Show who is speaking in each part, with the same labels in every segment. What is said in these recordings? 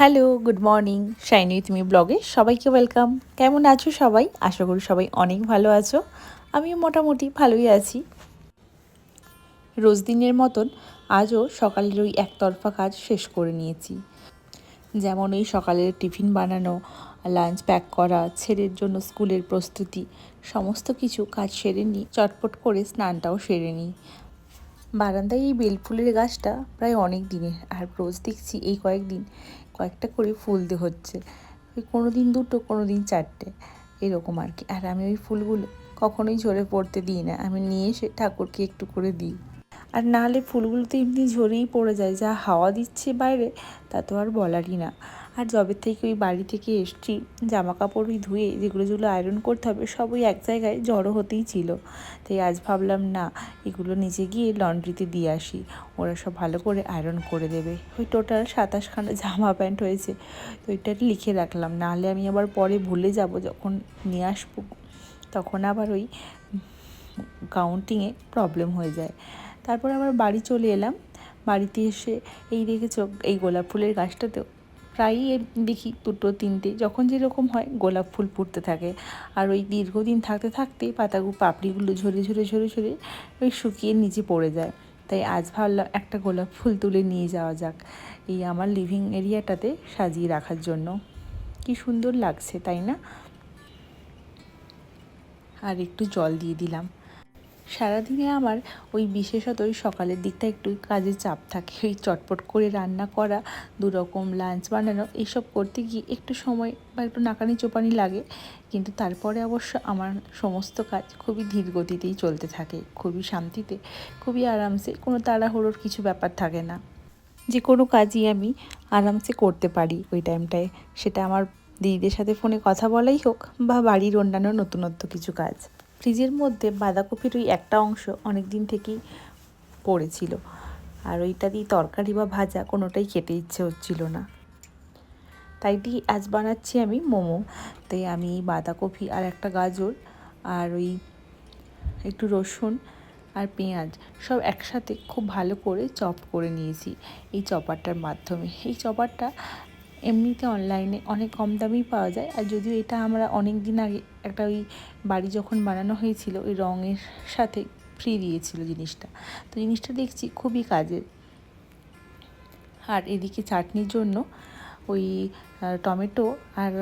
Speaker 1: Hello good morning shiny with me ব্লগে সবাইকে welcome কেমন আছো সবাই? আশা করি সবাই অনেক ভালো আছো। আমিও মোটামুটি ভালোই আছি। রোজ দিনের মতন আজও সকালের ওই একতরফা কাজ শেষ করে নিয়েছি। যেমন ওই সকালের টিফিন বানানো লাঞ্চ প্যাক করা, ছেলের জন্য স্কুলের প্রস্তুতি, সমস্ত কিছু কাজ সেরে নিই, চটপট করে স্নানটাও সেরে নিই। বারান্দায় এই বেলফুলের গাছটা প্রায় অনেক দিনের, আর রোজ দেখছি এই কয়েকদিন কয়েকটা করে ফুল দিয়ে হচ্ছে। ওই কোনো দিন দুটো কোনো দিন চারটে, এরকম আর কি। আর আমি ওই ফুলগুলো কখনোই ঝরে পড়তে দিই না। আমি নিয়ে এসে ঠাকুরকে একটু করে দিই। আর নাহলে ফুলগুলো তো এমনি ঝরেই পড়ে যায়। যা হাওয়া দিচ্ছে বাইরে, তা তো আর বলারই না। আর যবে থেকে ওই বাড়ি থেকে এসছি জামা কাপড় ওই ধুয়ে যেগুলো যেগুলো আয়রন করতে হবে সব ওই এক জায়গায় জড়ো হতেই ছিল। তাই আজ ভাবলাম, না, এগুলো নিচে গিয়ে লন্ড্রিতে দিয়ে আসি। ওরা সব ভালো করে আয়রন করে দেবে। ওই টোটাল সাতাশখানা জামা প্যান্ট হয়েছে, তো ওইটা লিখে রাখলাম। নাহলে আমি আবার পরে ভুলে যাব যখন নিয়ে আসব। তখন আবার ওই কাউন্টিংয়ে প্রবলেম হয়ে যায়। তারপর আবার বাড়ি চলে এলাম। বাড়িতে এসে এই দেখেছ, এই গোলাপ ফুলের গাছটাতেও প্রায়ই দেখি দুটো, তিনটে, যখন যেরকম হয় গোলাপ ফুল ফুটতে থাকে। আর ওই দীর্ঘদিন থাকতে থাকতে পাতাগুলো পাপড়িগুলো ঝরে ঝরে ঝরে ঝরে ওই শুকিয়ে নিচে পড়ে যায়। তাই আজ ভাবলাম একটা গোলাপ ফুল তুলে নিয়ে যাওয়া যাক এই আমার লিভিং এরিয়াটাতে সাজিয়ে রাখার জন্য। কি সুন্দর লাগছে, তাই না? আর একটু জল দিয়ে দিলাম। সারাদিনে আমার ওই বিশেষত ওই সকালের দিকটা একটু কাজের চাপ থাকে। ওই চটপট করে রান্না করা দু রকম লাঞ্চ বানানো, এইসব করতে গিয়ে একটু সময় বা একটু নাকানি চোপানি লাগে। কিন্তু তারপরে অবশ্য আমার সমস্ত কাজ খুবই ধীর গতিতেই চলতে থাকে। খুবই শান্তিতে, খুবই আরামসে, কোনো তাড়াহুড়োর কিছু ব্যাপার থাকে না। যে কোনো কাজই আমি আরামসে করতে পারি ওই টাইমটায় সেটা আমার দিদিদের সাথে ফোনে কথা বলাই হোক বা বাড়ির অন্যান্য নতুনত্ব কিছু কাজ। ফ্রিজের মধ্যে বাঁধাকপির ওই একটা অংশ অনেক দিন থেকেই পড়েছিল। আর ওইটা দিয়ে তরকারি বা ভাজা কোনোটাই খেতে ইচ্ছে হচ্ছিল না। তাই দিয়ে আজ বানাচ্ছি আমি মোমো। তাই আমি বাঁধাকপি আর একটা গাজর আর ওই একটু রসুন আর পেঁয়াজ সব একসাথে খুব ভালো করে চপ করে নিয়েছি এই চপারটার মাধ্যমে। এই চপারটা এমনিতে অনলাইনে অনেক কম দামেই পাওয়া যায়। আর যদিও এটা আমরা অনেক দিন আগে একটা ওই বাড়ি যখন বানানো হয়েছিল, ওই রঙের সাথে ফ্রি দিয়েছিল জিনিসটা। তো জিনিসটা দেখছি খুবই কাজের। আর এদিকে চাটনির জন্য ওই টমেটো আর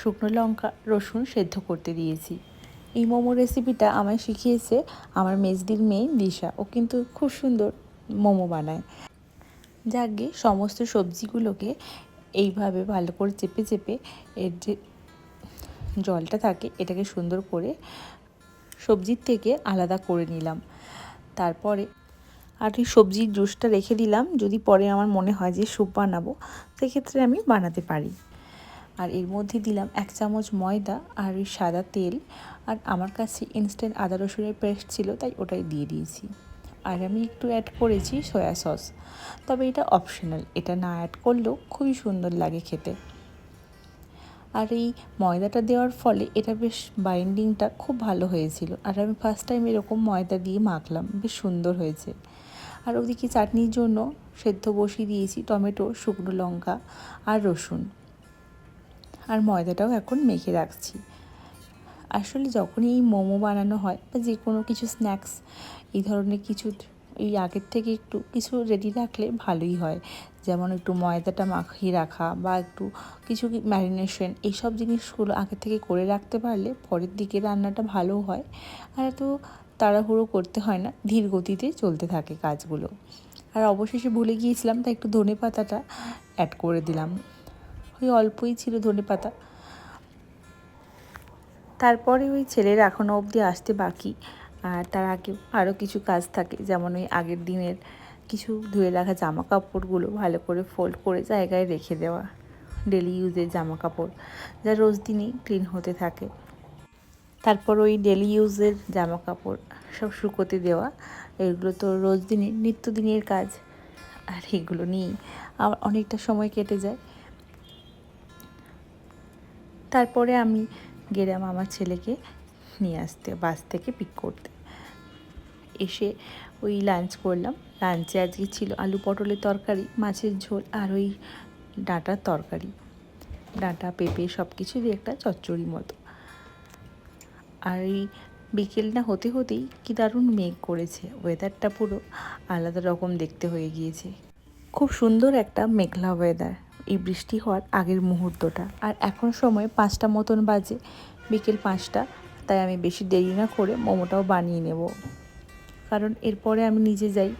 Speaker 1: শুকনো লঙ্কা, রসুন সেদ্ধ করতে দিয়েছি। এই মোমো রেসিপিটা আমায় শিখিয়েছে আমার মেজদির মেয়ে দিশা। ও কিন্তু খুব সুন্দর মোমো বানায়। যাকে সমস্ত সবজিগুলোকে এইভাবে ভালো করে চেপে চেপে এর যে জলটা থাকে এটাকে সুন্দর করে সবজির থেকে আলাদা করে নিলাম। তারপরে আর এই সবজির জুসটা রেখে দিলাম। যদি পরে আমার মনে হয় যে স্যুপ বানাবো, সেক্ষেত্রে আমি বানাতে পারি। আর এর মধ্যে দিলাম এক চামচ ময়দা আর ওই সাদা তেল। আর আমার কাছে ইনস্ট্যান্ট আদা রসুনের পেস্ট ছিল, তাই ওটাই দিয়ে দিয়েছি। আর আমি একটু অ্যাড করেছি সয়া সস তবে এটা অপশনাল এটা না অ্যাড করলেও খুবই সুন্দর লাগে খেতে। আর এই ময়দাটা দেওয়ার ফলে এটা বেশ বাইন্ডিংটা খুব ভালো হয়েছিল। আর আমি ফার্স্ট টাইম এরকম ময়দা দিয়ে মাখলাম, বেশ সুন্দর হয়েছে। আর ওদিকে চাটনির জন্য সেদ্ধ বসিয়ে দিয়েছি টমেটো, শুকনো লঙ্কা আর রসুন। আর ময়দাটাও এখন মেখে রাখছি। আসলে যখনই এই মোমো বানানো হয় বা যে কোনো কিছু স্ন্যাক্স এই ধরনের কিছু এই আগের থেকে একটু কিছু রেডি রাখলে ভালোই হয়। যেমন একটু ময়দাটা মাখিয়ে রাখা বা একটু কিছু ম্যারিনেশন এইসব জিনিসগুলো আগে থেকে করে রাখতে পারলে পরের দিকে রান্নাটা ভালো হয়। আর এত তাড়াহুড়ো করতে হয় না, ধীর গতিতে চলতে থাকে কাজগুলো। আর অবশেষে ভুলে গিয়েছিলাম, তাই একটু ধনে পাতাটা অ্যাড করে দিলাম। ওই অল্পই ছিল ধনে পাতা তারপরে ওই ছেলের এখনও অবধি আসতে বাকি। আর তার আগে আরও কিছু কাজ থাকে, যেমন ওই আগের দিনের কিছু ধুয়ে রাখা জামা কাপড়গুলো ভালো করে ফোল্ড করে জায়গায় রেখে দেওয়া ডেলি ইউজের জামা কাপড় যা রোজ দিনই ক্লিন হতে থাকে। তারপর ওই ডেলি ইউজের জামা কাপড় সব শুকোতে দেওয়া, এগুলো তো রোজ দিনের নিত্যদিনের কাজ। আর এগুলো নিয়েই আমার অনেকটা সময় কেটে যায়। তারপরে আমি গেলাম আমার ছেলেকে নিয়ে আসতে, বাস থেকে পিক করতে। এসে ওই লাঞ্চ করলাম। লাঞ্চে আজকে ছিল আলু পটলের তরকারি, মাছের ঝোল আর ওই ডাঁটার তরকারি। ডাঁটা, পেঁপে সব কিছু দিয়ে একটা চচ্চড়ি মতো। আর এই বিকেলটা হতে হতেই কি দারুণ মেঘ করেছে। ওয়েদারটা পুরো আলাদা রকম দেখতে হয়ে গিয়েছে। খুব সুন্দর একটা মেঘলা ওয়েদার এই বৃষ্টি হওয়ার আগের মুহূর্তটা। আর এখন সময় পাঁচটা মতন বাজে, বিকেল পাঁচটা, তাই আমি বেশি দেরি না করে মোমোটাও বানিয়ে নেব। কারণ এরপরে আমি নিজে যাই,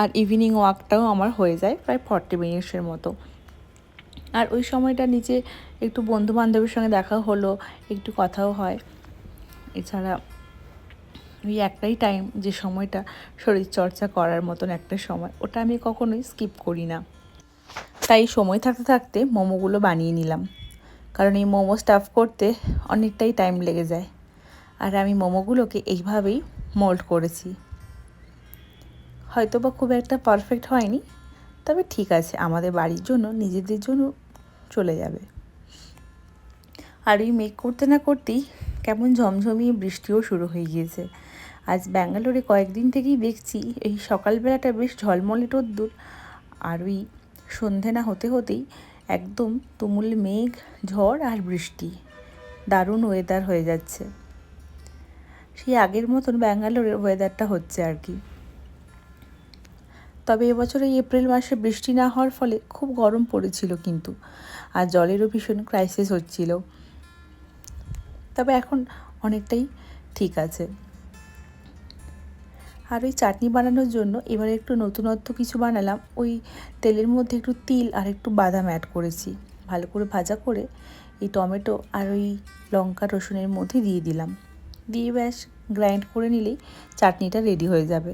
Speaker 1: আর ইভিনিং ওয়াকটাও আমার হয়ে যায় প্রায় ফর্টি মিনিটসের মতো। আর ওই সময়টা নিচে একটু বন্ধু বান্ধবের সঙ্গে দেখা হলো, একটু কথাও হয়। এছাড়া ওই একটাই টাইম যে সময়টা শরীর চর্চা করার মতন একটা সময়, ওটা আমি কখনোই স্কিপ করি না। তাই সময় থাকতে থাকতে মোমোগুলো বানিয়ে নিলাম। কারণ এই মোমো স্টাফ করতে অনেকটাই টাইম লেগে যায়। আর আমি মোমোগুলোকে এইভাবেই মোল্ড করেছি। হয়তো বা খুব একটা পারফেক্ট হয়নি, তবে ঠিক আছে, আমাদের বাড়ির জন্য, নিজেদের জন্য চলে যাবে। আর ওই মেক করতে না করতেই কেমন ঝমঝমিয়ে বৃষ্টিও শুরু হয়ে গিয়েছে। আজ ব্যাঙ্গালোরে কয়েকদিন থেকেই দেখছি এই সকালবেলাটা বেশ ঝলমলে রোদ্দুর আর ওই সন্ধে না হতে হতেই একদম তুমুল মেঘ, ঝড় আর বৃষ্টি। দারুণ ওয়েদার হয়ে যাচ্ছে। সেই আগের মতন ব্যাঙ্গালোরের ওয়েদারটা হচ্ছে আর কি। তবে এবছর এই এপ্রিল মাসে বৃষ্টি না হওয়ার ফলে খুব গরম পড়েছিল কিন্তু, আর জলেরও ভীষণ ক্রাইসিস হচ্ছিল। তবে এখন অনেকটাই ঠিক আছে। আর ওই চাটনি বানানোর জন্য এবার একটু নতুনত্ব কিছু বানালাম। ওই তেলের মধ্যে একটু তিল আর একটু বাদাম অ্যাড করেছি। ভালো করে ভাজা করে এই টমেটো আর ওই লঙ্কা, রসুনের মধ্যে দিয়ে দিলাম। দিয়ে ব্যাস গ্রাইন্ড করে নিলেই চাটনিটা রেডি হয়ে যাবে।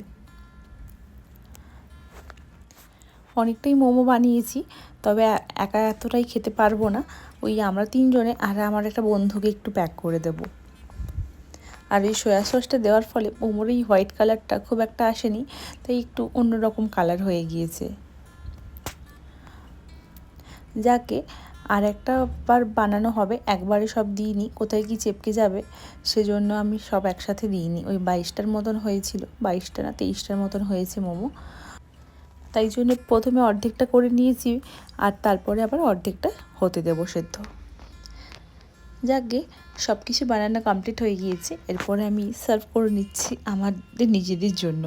Speaker 1: অনেকটাই মোমো বানিয়েছি, তবে একা এতটাই খেতে পারব না। ওই আমরা তিনজনে আর আমার একটা বন্ধুকে একটু প্যাক করে দেব। আর এই সয়া সসটা দেওয়ার ফলে মোমোর এই হোয়াইট কালারটা খুব একটা আসেনি, তাই একটু অন্যরকম কালার হয়ে গিয়েছে। যাকে আর একটা বার বানানো হবে, একবারে সব দিইনি, কোথায় কি চেপকে যাবে, সেজন্য আমি সব একসাথে দিইনি। ওই বাইশটার মতন হয়েছিল, বাইশটা না তেইশটার মতন হয়েছে মোমো। তাই জন্য প্রথমে অর্ধেকটা করে নিয়েছি, আর তারপরে আবার অর্ধেকটা হতে দেবো সেদ্ধ। যাকে সব কিছু বানানো কমপ্লিট হয়ে গিয়েছে, এরপরে আমি সার্ভ করে নিচ্ছি আমাদের নিজেদের জন্য।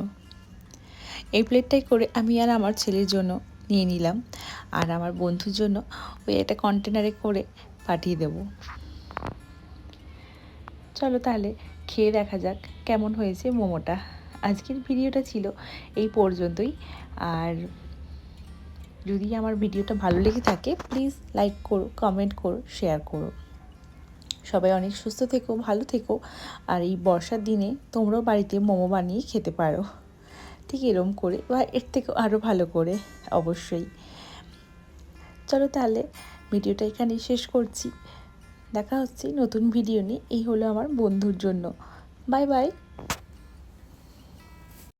Speaker 1: এই প্লেটটাই করে আমি আর আমার ছেলের জন্য নিয়ে নিলাম। আর আমার বন্ধুর জন্য ওই একটা কন্টেনারে করে পাঠিয়ে দেব। চলো তাহলে খেয়ে দেখা যাক কেমন হয়েছে মোমোটা। আজকের ভিডিওটা ছিল এই পর্যন্তই। আর যদি আমার ভিডিওটা ভালো লেগে থাকে প্লিজ লাইক করো কমেন্ট করো শেয়ার করো। সবাই অনেক সুস্থ থেকো, ভালো থেকো। আর এই বর্ষার দিনে তোমরাও বাড়িতে মোমো বানিয়ে খেতে পারো। ঠিক এরম করে বা এর থেকে আরও ভালো করে, অবশ্যই। চলো তাহলে ভিডিওটা এখানেই শেষ করছি। দেখা হচ্ছে নতুন ভিডিও নিয়ে। এই হলো আমার বন্ধুর জন্য। Bye bye.